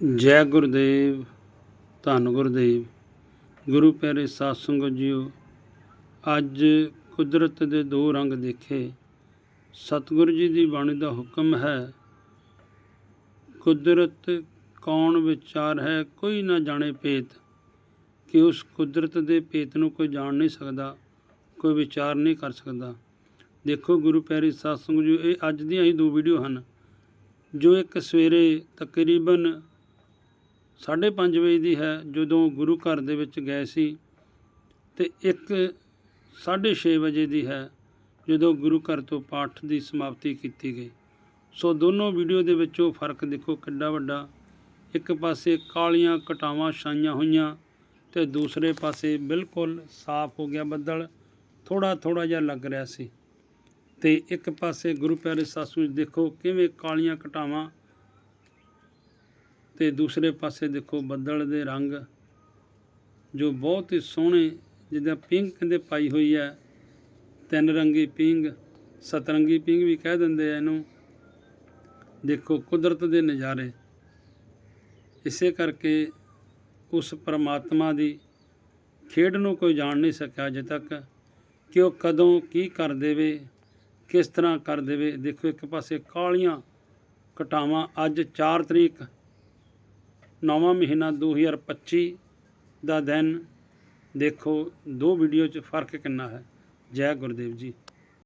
ਜੈ ਗੁਰਦੇਵ, ਧੰਨ ਗੁਰਦੇਵ। ਗੁਰੂ ਪਿਆਰੇ ਸਾਧ ਸੰਗਤ ਜੀਓ, ਅੱਜ ਕੁਦਰਤ ਦੇ ਦੋ ਰੰਗ ਦੇਖੇ। ਸਤਿਗੁਰੂ ਜੀ ਦੀ ਬਾਣੀ ਦਾ ਹੁਕਮ ਹੈ, ਕੁਦਰਤ ਕੌਣ ਵਿਚਾਰ ਹੈ, ਕੋਈ ਨਾ ਜਾਣੇ ਭੇਤ। ਕਿ ਉਸ ਕੁਦਰਤ ਦੇ ਭੇਤ ਨੂੰ ਕੋਈ ਜਾਣ ਨਹੀਂ ਸਕਦਾ, ਕੋਈ ਵਿਚਾਰ ਨਹੀਂ ਕਰ ਸਕਦਾ। ਦੇਖੋ ਗੁਰੂ ਪਿਆਰੇ ਸਾਧ ਸੰਗਤ ਜੀ ਇਹ ਅੱਜ ਦੀਆਂ ਹੀ ਦੋ ਵੀਡੀਓ ਹਨ, ਜੋ ਇੱਕ ਸਵੇਰੇ ਤਕਰੀਬਨ 5:30 ਵਜੇ ਦੀ ਹੈ, ਜਦੋਂ ਗੁਰੂ ਘਰ ਦੇ ਵਿੱਚ ਗਏ ਸੀ ਤੇ ਇੱਕ 6:30 ਵਜੇ ਦੀ ਹੈ, ਜਦੋਂ ਗੁਰੂ ਘਰ ਤੋਂ ਪਾਠ ਦੀ ਸਮਾਪਤੀ ਕੀਤੀ ਗਈ। ਸੋ ਦੋਨੋਂ ਵੀਡੀਓ ਦੇ ਵਿੱਚੋਂ ਫ਼ਰਕ ਦੇਖੋ ਕਿੰਨਾ ਵੱਡਾ। ਇੱਕ ਪਾਸੇ ਕਾਲੀਆਂ ਕਟਾਵਾਂ ਛਾਈਆਂ ਹੋਈਆਂ ਤੇ ਦੂਸਰੇ ਪਾਸੇ ਬਿਲਕੁਲ ਸਾਫ਼ ਹੋ ਗਿਆ ਬੱਦਲ ਥੋੜਾ ਥੋੜਾ ਜਿਹਾ ਲੱਗ ਰਿਹਾ ਸੀ। ਤੇ ਇੱਕ ਪਾਸੇ ਗੁਰੂ ਪਿਆਰੇ ਸਾਸੂ ਜੀ ਦੇਖੋ ਕਿਵੇਂ ਕਾਲੀਆਂ ਕਟਾਵਾਂ ਤੇ ਦੂਸਰੇ ਪਾਸੇ ਦੇਖੋ ਬੱਦਲ ਦੇ ਰੰਗ ਜੋ ਬਹੁਤ ਹੀ ਸੋਹਣੇ, ਜਿੱਦਾਂ ਪਿੰਕ ਕਹਿੰਦੇ ਪਾਈ ਹੋਈ ਹੈ। ਤਿੰਨ ਰੰਗੀ ਪਿੰਗ ਸਤਰੰਗੀ ਪਿੰਗ ਵੀ ਕਹਿ ਦਿੰਦੇ ਆ ਇਹਨੂੰ। ਦੇਖੋ ਕੁਦਰਤ ਦੇ ਨਜ਼ਾਰੇ। ਇਸੇ ਕਰਕੇ ਉਸ ਪਰਮਾਤਮਾ ਦੀ ਖੇਡ ਨੂੰ ਕੋਈ ਜਾਣ ਨਹੀਂ ਸਕਿਆ ਅਜੇ ਤੱਕ ਕਿ ਉਹ ਕਦੋਂ ਕੀ ਕਰ ਦੇਵੇ, ਕਿਸ ਤਰ੍ਹਾਂ ਕਰ ਦੇਵੇ। ਦੇਖੋ ਇੱਕ ਪਾਸੇ ਕਾਲੀਆਂ ਘਟਾਵਾਂ ਅੱਜ 4 ਤਰੀਕ ਨੌਵਾਂ ਮਹੀਨਾ 2025 ਦਾ ਦਿਨ ਦੇਖੋ, ਦੋ ਵੀਡੀਓ 'ਚ ਫ਼ਰਕ ਕਿੰਨਾ ਹੈ? ਜੈ ਗੁਰਦੇਵ ਜੀ।